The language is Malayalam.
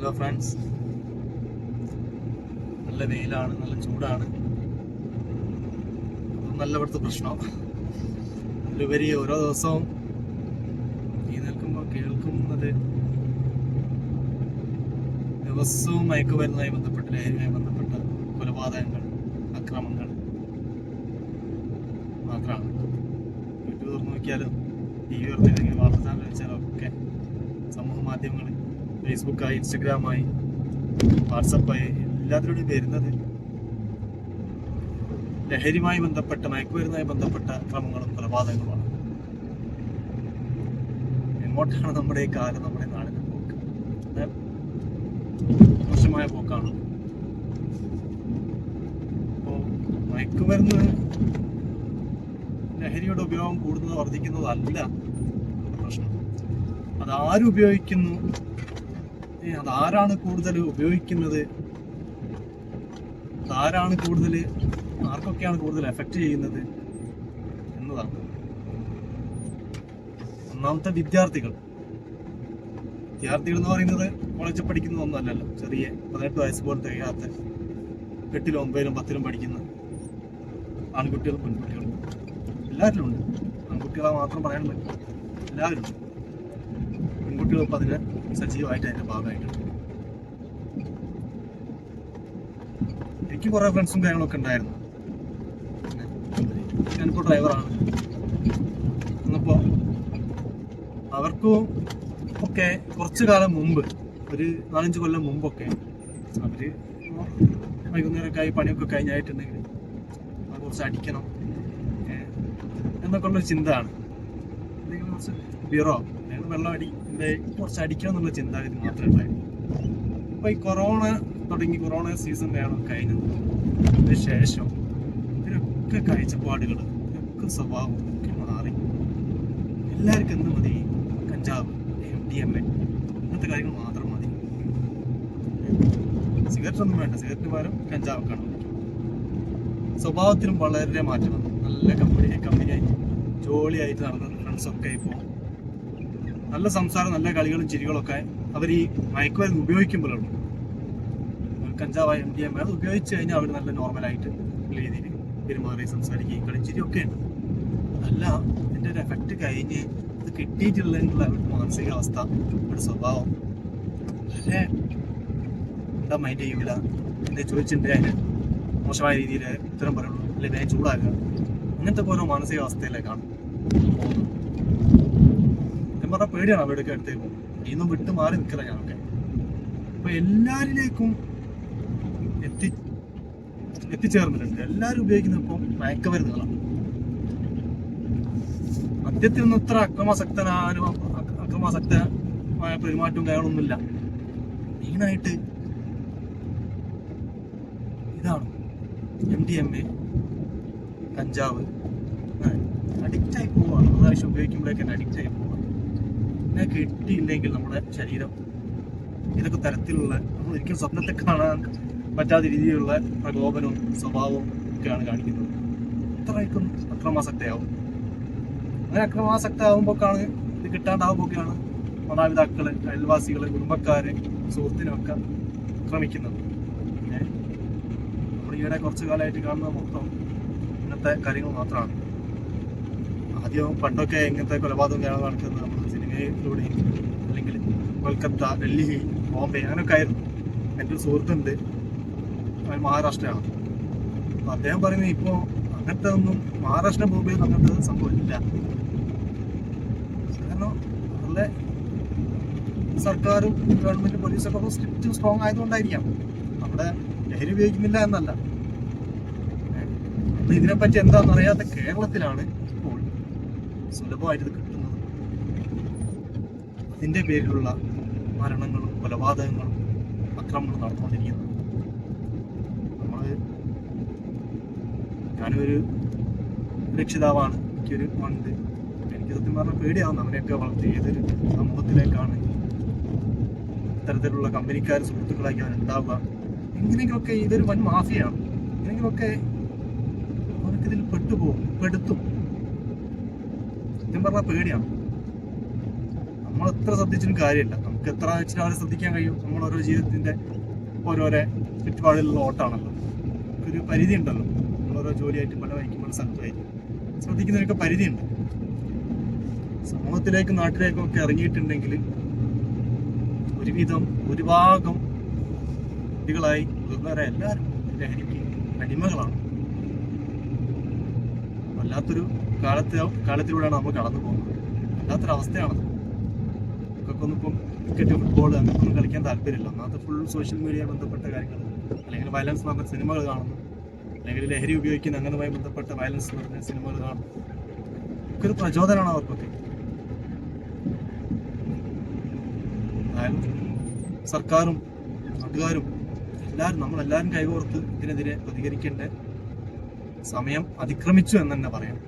ഹലോ ഫ്രണ്ട്സ് നല്ല വെയിലാണ് നല്ല ചൂടാണ്. അതും നല്ല ഇവിടുത്തെ പ്രശ്നം. അതിലുപരി ഓരോ ദിവസവും ഈ നിൽക്കുമ്പോൾ കേൾക്കുന്നത് ദിവസവും മയക്കുമരുന്നുമായി ബന്ധപ്പെട്ട് ലഹരിയുമായി ബന്ധപ്പെട്ട കൊലപാതകങ്ങൾ അക്രമങ്ങൾ മാത്രമാണ്. യൂട്യൂബ് തുറന്നു നോക്കിയാലും ടി വി തുറന്നില്ലെങ്കിൽ വാർത്താ ചാനൽ വെച്ചാലും ഒക്കെ സമൂഹ മാധ്യമങ്ങൾ ഫേസ്ബുക്കായി ഇൻസ്റ്റഗ്രാമായി വാട്സപ്പായി എല്ലാത്തിലൂടെയും വരുന്നത് ലഹരിയുമായി ബന്ധപ്പെട്ട മയക്കുമരുന്നുമായി ബന്ധപ്പെട്ട ക്രമങ്ങളും കൊലപാതകങ്ങളുമാണ്. എങ്ങോട്ടാണ് നമ്മുടെ ഈ കാലം നമ്മുടെ നാടിന്റെ പോക്ക്? മോശമായ പോക്കാണ് അപ്പോൾ മയക്കുമരുന്ന് ലഹരിയുടെ ഉപയോഗം കൂടുന്നത് വർദ്ധിക്കുന്നതല്ല പ്രശ്നം. അത് ഉപയോഗിക്കുന്നു? ഏ, ആരാണ് കൂടുതൽ ഉപയോഗിക്കുന്നത്? ആരാണ് കൂടുതൽ ആർക്കൊക്കെയാണ് കൂടുതൽ എഫക്റ്റ് ചെയ്യുന്നത് എന്നതാണ്. ഒന്നാമത്തെ വിദ്യാർത്ഥികൾ. വിദ്യാർത്ഥികൾ എന്ന് പറയുന്നത് കോളേജിൽ പഠിക്കുന്ന ഒന്നല്ലല്ലോ. ചെറിയ പതിനെട്ട് വയസ്സ് പോലും തികയാത്ത എട്ടിലും ഒമ്പതിലും പത്തിലും പഠിക്കുന്ന ആൺകുട്ടികളും പെൺകുട്ടികളും എല്ലാവരിലും ഉണ്ട്. ആൺകുട്ടികളെ മാത്രം പറയാൻ പറ്റും എല്ലാവരും പെൺകുട്ടികൾ അതിന് സജീവമായിട്ട് അതിന്റെ ഭാഗമായിട്ടുണ്ട്. എനിക്ക് കുറേ ഫ്രണ്ട്സും കാര്യങ്ങളൊക്കെ ഉണ്ടായിരുന്നു. ഞാനിപ്പോൾ ഡ്രൈവറാണ്. എന്നപ്പോൾ അവർക്കും ഒക്കെ കുറച്ച് കാലം മുമ്പ് ഒരു നാലഞ്ച് കൊല്ലം മുമ്പൊക്കെ അവർ വൈകുന്നേരമൊക്കെ ആയി പണിയൊക്കെ കഴിഞ്ഞായിട്ടുണ്ടെങ്കിൽ കുറച്ച് അടിക്കണം. എന്നൊക്കെ ഉള്ളൊരു ചിന്തയാണ്. എന്തെങ്കിലും കുറച്ച് ബ്യൂറോ അല്ലെങ്കിൽ വെള്ളം അടി കുറച്ച് അടിക്കണം എന്നുള്ള ചിന്താഗതി മാത്രമേ ഉണ്ടായിരുന്നു അപ്പൊ ഈ കൊറോണ തുടങ്ങി കൊറോണ സീസൺ വേണം കഴിഞ്ഞത്. അതിന് ശേഷം ഇതിനൊക്കെ കാഴ്ചപ്പാടുകൾ ഇതിനൊക്കെ സ്വഭാവം ഒക്കെ മാറി. എല്ലാവർക്കും എന്ത് മതി? കഞ്ചാവ് എം ഡി എം എ ഇങ്ങനത്തെ കാര്യങ്ങൾ മാത്രം മതി. സിഗരറ്റ് ഒന്നും വേണ്ട. സിഗരറ്റിന് പകരം കഞ്ചാവൊക്കെയാണ് സ്വഭാവത്തിലും വളരെ മാറ്റം വന്നു. നല്ല കമ്പനി കമ്പനിയായി ജോളിയായിട്ട് നടന്ന ഫ്രണ്ട്സൊക്കെ ഇപ്പോൾ നല്ല സംസാരം നല്ല കളികളും ചിരികളൊക്കെ അവർ ഈ മയക്കുമരുന്ന് ഉപയോഗിക്കുമ്പോഴുണ്ട്. കഞ്ചാവായ എം ഡി എം അത് ഉപയോഗിച്ച് കഴിഞ്ഞാൽ അവർ നല്ല നോർമലായിട്ട് രീതിയിൽ പെരുമാറി സംസാരിക്കുകയും കളി ഒക്കെ ഉണ്ട്. അല്ല ഇതിന്റെ ഒരു എഫക്റ്റ് കഴിഞ്ഞ് ഇത് കിട്ടിയിട്ടുള്ള അവരുടെ മാനസികാവസ്ഥ അവരുടെ സ്വഭാവം വളരെ എന്താ മൈൻഡ് ചെയ്യൂല എന്നെ ചോദിച്ചിട്ടുണ്ട് അതിന് മോശമായ രീതിയിൽ ഉത്തരം പറയുള്ളൂ അല്ലെങ്കിൽ ചൂടാകുക അങ്ങനത്തെ ഓരോ മാനസികാവസ്ഥയിലേക്കാണ് പോകുന്നത്. ഞാൻ പേടിയാണ് അവിടെയൊക്കെ അടുത്തേക്ക് ഇന്നും വിട്ട് മാറി നിൽക്കില്ല ഞാനൊക്കെ. അപ്പൊ എല്ലാരിലേക്കും എത്തി എത്തിച്ചേർന്നിട്ടുണ്ട്. എല്ലാവരും ഉപയോഗിക്കുന്നത് ഇപ്പം മയക്കമരുന്നുകളാണ് മദ്യത്തിൽ നിന്ന് ഇത്ര അക്രമാസക്തനാനും അക്ര- അക്രമാസക്തമായ പെരുമാറ്റവും കാര്യങ്ങളൊന്നുമില്ല മെയിനായിട്ട് ഇതാണ് എം ഡി എം എ കഞ്ചാവ്. അഡിക്റ്റായി പോവാണ്. പ്രാവശ്യം ഉപയോഗിക്കുമ്പോഴേക്ക് അഡിക്റ്റ് ആയി പോവാണ്. പിന്നെ കിട്ടിയില്ലെങ്കിൽ നമ്മുടെ ശരീരം ഇതൊക്കെ തരത്തിലുള്ള നമ്മൾ ഒരിക്കലും സ്വപ്നത്തെ കാണാൻ പറ്റാത്ത രീതിയിലുള്ള പ്രകോപനവും സ്വഭാവവും ഒക്കെയാണ് കാണിക്കുന്നത്. ഇത്രയ്ക്കും അക്രമാസക്തയാവും. അങ്ങനെ അക്രമാസക്തമാകുമ്പോഴാണ് ഇത് കിട്ടാണ്ടാവുമ്പോഴൊക്കെയാണ് മാതാപിതാക്കൾ അയൽവാസികൾ കുടുംബക്കാര് സുഹൃത്തിനൊക്കെ ആക്രമിക്കുന്നത്? നമ്മൾ ഈയിടെ കുറച്ചു കാലമായിട്ട് കാണുന്ന മൊത്തം ഇങ്ങനത്തെ കാര്യങ്ങൾ മാത്രമാണ്. ആദ്യം പണ്ടൊക്കെ ഇങ്ങനത്തെ കൊലപാതകം നടക്കുന്നത് നമ്മൾ സിനിമയിലൂടെ അല്ലെങ്കിൽ കൊൽക്കത്ത ഡൽഹി ബോംബെ അങ്ങനെയൊക്കെ ആയിരുന്നു. എന്റെ ഒരു സുഹൃത്തുണ്ട് അവൻ മഹാരാഷ്ട്രയാണ്. അപ്പോൾ അദ്ദേഹം പറയുന്നത് ഇപ്പോൾ അങ്ങനത്തെ ഒന്നും മഹാരാഷ്ട്ര ബോംബെയിൽ അങ്ങനത്തെ സംഭവമില്ല കാരണം അവരുടെ സർക്കാരും ഗവൺമെന്റ് പോലീസൊക്കെ സ്ട്രിക്റ്റ് സ്ട്രോങ് ആയതുകൊണ്ടായിരിക്കാം. അവിടെ ലഹരി ഉപയോഗിക്കുന്നില്ല എന്നല്ല. ഇതിനെപ്പറ്റി എന്താണെന്ന് അറിയാത്ത കേരളത്തിലാണ് ഇപ്പോൾ സുലഭമായിട്ട് കിട്ടുന്നത്. അതിന്റെ പേരിലുള്ള മരണങ്ങളും കൊലപാതകങ്ങളും അക്രമങ്ങളും നടന്നുകൊണ്ടിരിക്കുന്നത് നമ്മൾ ഞാനൊരു രക്ഷിതാവാണ്. എനിക്കൊരു മണ്ട് എനിക്ക് സത്യം പറഞ്ഞാൽ പേടിയാവുന്നു അവനെയൊക്കെ വളർത്തി ഏതൊരു സമൂഹത്തിലേക്കാണ് ഇത്തരത്തിലുള്ള കമ്പനിക്കാർ സുഹൃത്തുക്കളാക്കി അവൻ ഉണ്ടാവുക. ഇങ്ങനെയൊക്കെ ഇതൊരു വൻ മാഫിയാണ്. ഇങ്ങനെയൊക്കെ അവർക്ക് ഇതിൽ പെട്ടുപോകും പെടുത്തും. സത്യം പറഞ്ഞാൽ പേടിയാണ്. നമ്മൾ എത്ര ശ്രദ്ധിച്ചിട്ടും കാര്യമില്ല. നമുക്ക് എത്ര വെച്ചിട്ട് അവരെ ശ്രദ്ധിക്കാൻ കഴിയും. നമ്മൾ ഓരോ ജീവിതത്തിന്റെ ഓരോരോ ചുറ്റുപാടിലുള്ള ഓട്ടാണല്ലോ ഒരു പരിധി ഉണ്ടല്ലോ ഓരോ ജോലിയായിട്ട് പല വഴിക്കും പല സ്ഥലത്തുമായിരിക്കും ശ്രദ്ധിക്കുന്നതിനൊക്കെ പരിധിയുണ്ട്. സമൂഹത്തിലേക്കും നാട്ടിലേക്കും ഒക്കെ ഇറങ്ങിയിട്ടുണ്ടെങ്കിൽ ഒരുവിധം ഒരു ഭാഗം കുട്ടികളായി മുതിർന്നവരെ എല്ലാവരും ലഹരിക്ക് അടിമകളാണ്. വല്ലാത്തൊരു കാലത്ത് കാലത്തിലൂടെയാണ് നമ്മൾ കടന്നു പോകുന്നത് വല്ലാത്തൊരു അവസ്ഥയാണത് നമുക്കൊക്കെ ഒന്നും ഇപ്പം ക്രിക്കറ്റ് ഫുട്ബോൾ ഒന്നും കളിക്കാൻ താല്പര്യമില്ല. ഒന്നാമത്തെ ഫുൾ സോഷ്യൽ മീഡിയ ബന്ധപ്പെട്ട കാര്യങ്ങൾ അല്ലെങ്കിൽ വയലൻസ് പറഞ്ഞ സിനിമകൾ കാണുന്നു. അല്ലെങ്കിൽ ലഹരി ഉപയോഗിക്കുന്ന അങ്ങനെയുമായി ബന്ധപ്പെട്ട വയലൻസ് പറഞ്ഞ സിനിമകൾ കാണുന്നു. ഒക്കെ ഒരു പ്രചോദനമാണ് അവർക്കൊക്കെ. സർക്കാരും നാട്ടുകാരും എല്ലാവരും നമ്മളെല്ലാവരും കൈകോർത്ത് ഇതിനെതിരെ പ്രതികരിക്കേണ്ട സമയം അതിക്രമിച്ചു എന്ന് തന്നെ പറയാം.